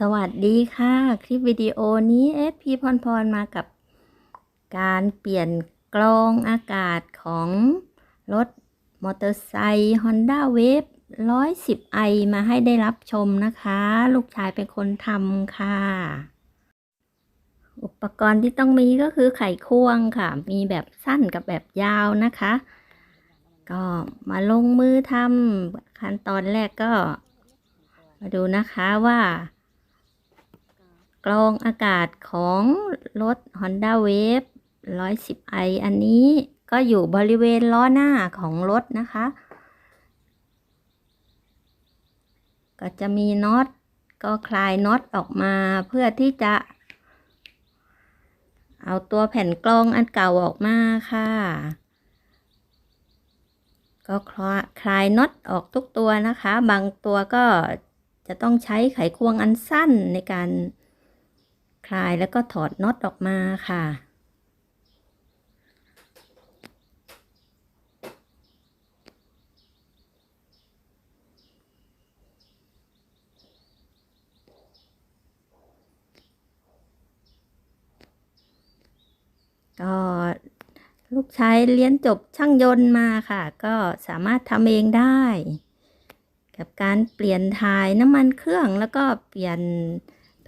สวัสดีค่ะ คลิปวิดีโอนี้เอสพีพรพรมากับการเปลี่ยนกรองอากาศของรถมอเตอร์ไซค์ Honda Wave 110 i มาให้ได้รับชมนะคะ ลูกชายเป็นคนทำค่ะ อุปกรณ์ที่ต้องมีก็คือไขควงค่ะ มีแบบสั้นกับแบบยาวนะคะ ก็มาลงมือทำขั้นตอนแรกก็ มาดูนะคะว่า กรองอากาศของรถ Honda Wave 110i อันนี้ก็อยู่บริเวณล้อหน้าของรถนะคะ ก็จะมีน็อตก็คลายน็อตออกมาเพื่อที่จะ เอาตัวแผ่นกรองอันเก่าออกมาค่ะ ก็คลายน็อตออกทุกตัวนะคะ บางตัวก็จะต้องใช้ไขควงอันสั้นในการ คลายแล้วก็ถอดน็อตออกมาค่ะ ก็ลูกชายเรียนจบช่างยนต์มาค่ะ ก็สามารถทำเองได้ กับการเปลี่ยนถ่ายน้ำมันเครื่องแล้วก็เปลี่ยน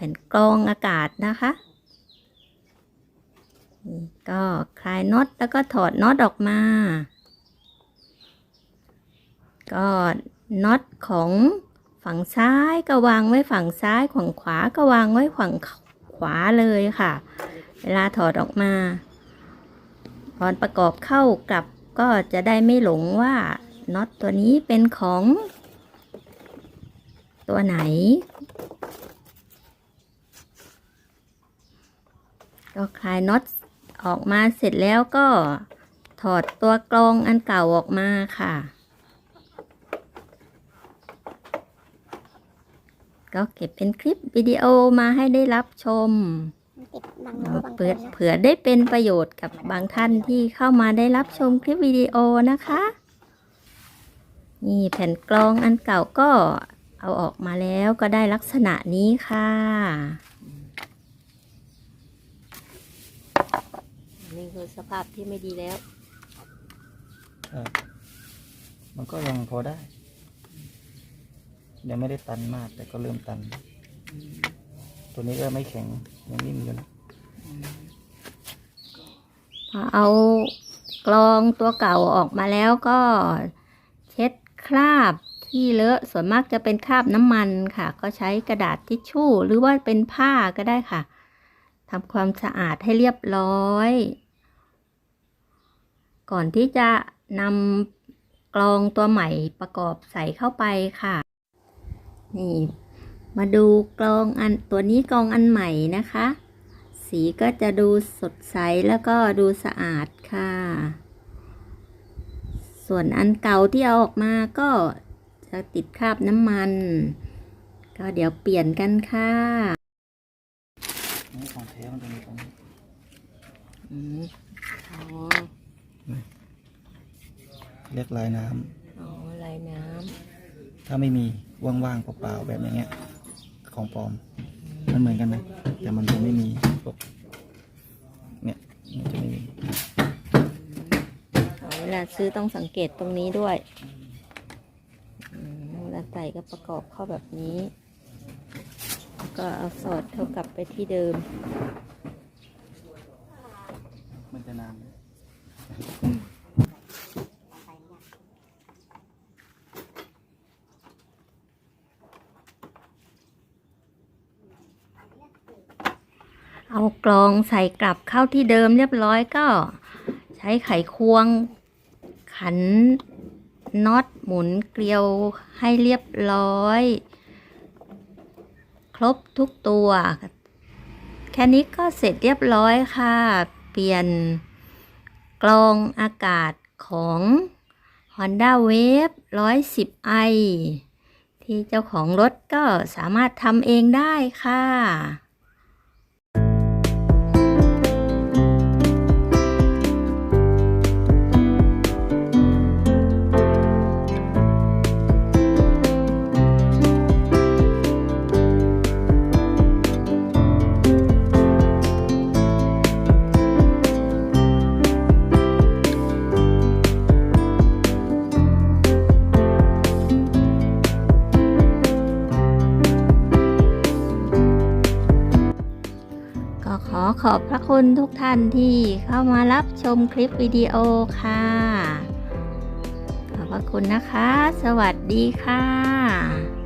แผ่นกรองอากาศนะคะก็คลายน็อตแล้วก็ถอดน็อตออกมา ก็น็อตของฝั่งซ้ายก็วางไว้ฝั่งซ้ายฝั่งขวาก็วางไว้ฝั่งขวาเลยค่ะ เวลาถอดออกมาตอนประกอบเข้ากลับก็จะได้ไม่หลงว่าน็อตตัวนี้เป็นของตัวไหน ก็คลายน็อตออกมาเสร็จแล้วก็ถอดตัวกรองอันเก่าออกมาค่ะ ก็เก็บเป็นคลิปวิดีโอมาให้ได้รับชมติดบังเผื่อตัวนะเผื่อได้เป็นประโยชน์กับบางท่านที่เข้ามาได้รับชมคลิปวิดีโอนะคะ นี่แผ่นกรองอันเก่าก็เอาออกมาแล้วก็ได้ลักษณะนี้ค่ะ นี่คือสภาพที่ไม่ดีแล้วเออมันก็ยังพอได้ ยังไม่ได้ตันมาก แต่ก็เริ่มตัน ตัวนี้ก็ไม่แข็งยังนิ่มอยู่นะพอเอากรองตัวเก่าออกมาแล้วก็เช็ดคราบที่เลอะส่วนมากจะเป็นคราบน้ำมันค่ะ ก็ใช้กระดาษทิชชู่ หรือว่าเป็นผ้าก็ได้ค่ะ ทำความสะอาดให้เรียบร้อย ก่อนที่จะนำกรองตัวใหม่ประกอบใส่เข้าไปค่ะ นี่ มาดูกรองอันตัวนี้กรองอันใหม่นะคะ สีก็จะดูสดใสแล้วก็ดูสะอาดค่ะ ส่วนอันเก่าที่เอาออกมาก็จะติดคราบน้ำมัน ก็เดี๋ยวเปลี่ยนกันค่ะ นี่ของแท้มันจะมีตรงนี้อืมอ๋อเรียกลายน้ำอ๋อลายน้ถ้าไม่มีว่างๆเปล่าๆแบบอย่างเงี้ย ของปลอม มันเหมือนกันนะ แต่มันจะไม่มีพวกเนี่ยมันจะไม่มีำเอาเวลาซื้อต้องสังเกตตรงนี้ด้วยอืมเวลาใส่ก็ประกอบเข้าแบบนี้แล้ว ก็เอาสอดเข้ากลับไปที่เดิม มันจะนานเอากรองใส่กลับเข้าที่เดิมเรียบร้อยก็ใช้ไขควงขันน็อตหมุนเกลียวให้เรียบร้อย ครบทุกตัว แค่นี้ก็เสร็จเรียบร้อยค่ะ เปลี่ยนกรองอากาศของ Honda Wave 110i ที่เจ้าของรถก็สามารถทำเองได้ค่ะ อบพระคุณทุกท่านที่เข้ามารับชมคลิปวิดีโอค่ะ ขอบพระคุณนะคะ สวัสดีค่ะ